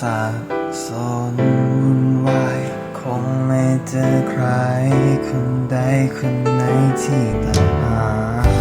สับสนวุ่นวาย คงไม่เจอใครคนใดคนไหนที่ตามหา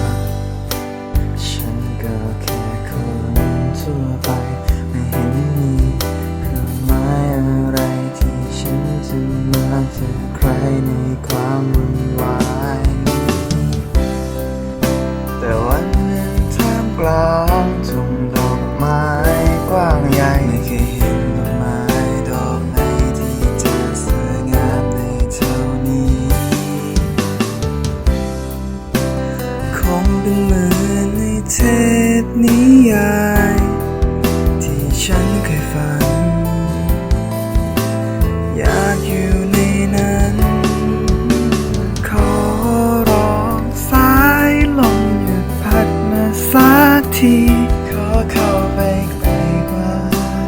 ที่ขอเข้าไปใกล้กว่า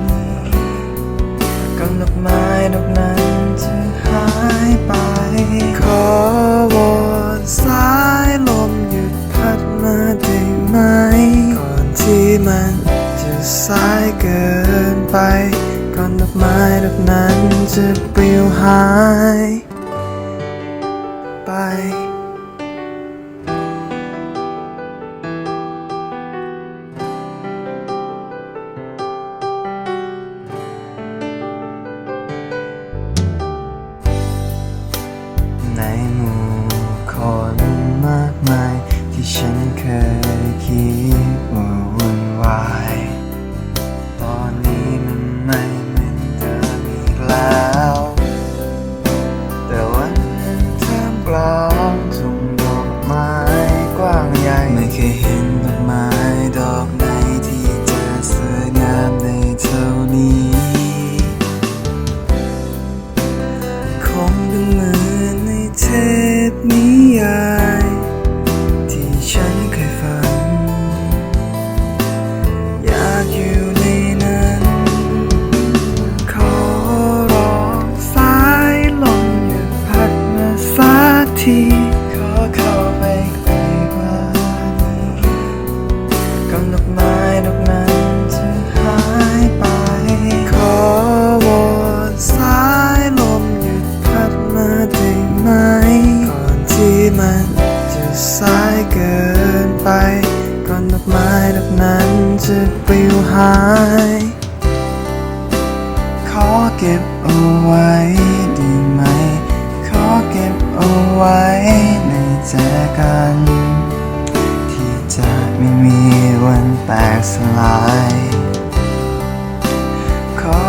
นี้ก่อนดอกไม้ดอกนั้นจะหายไป ขอวอนสายลมหยุดพัดมาได้ไหม ก่อนที่มันจะสายเกินไป ก่อนดอกไม้ดอกนั้นจะปลิวหาย ในหมู่คนมากมาย ที่ฉันเคยคิดว่าวุ่นวาย ตอนนี้มันไม่เหมือนเดิมอีกแล้ว แต่วันหนึ่งเธอเปล่า สั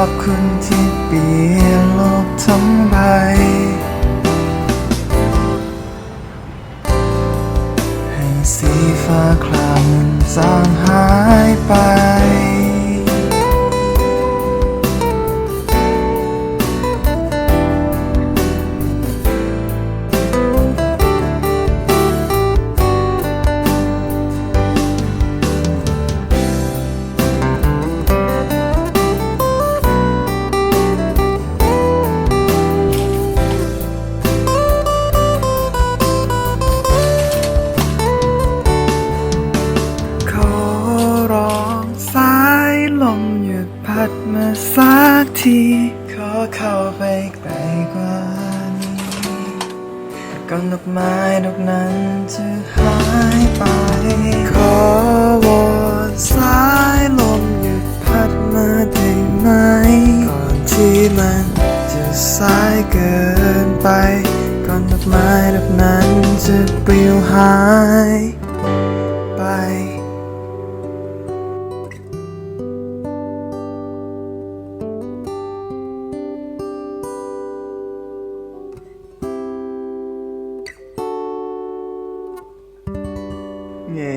อบคุณที่เปลี่ยนโลกทั้งใบให้สีฟ้าคลามันจางหายไป ไปใกล้กว่านี้ก่อนดอกไม้ดอกนั้นจะหายไป ขอวอนสายลมหยุดพัดมาได้ไหม ก่อนที่มันจะสายเกินไป ก่อนดอกไม้ดอกนั้นจะปลิวหาย เย้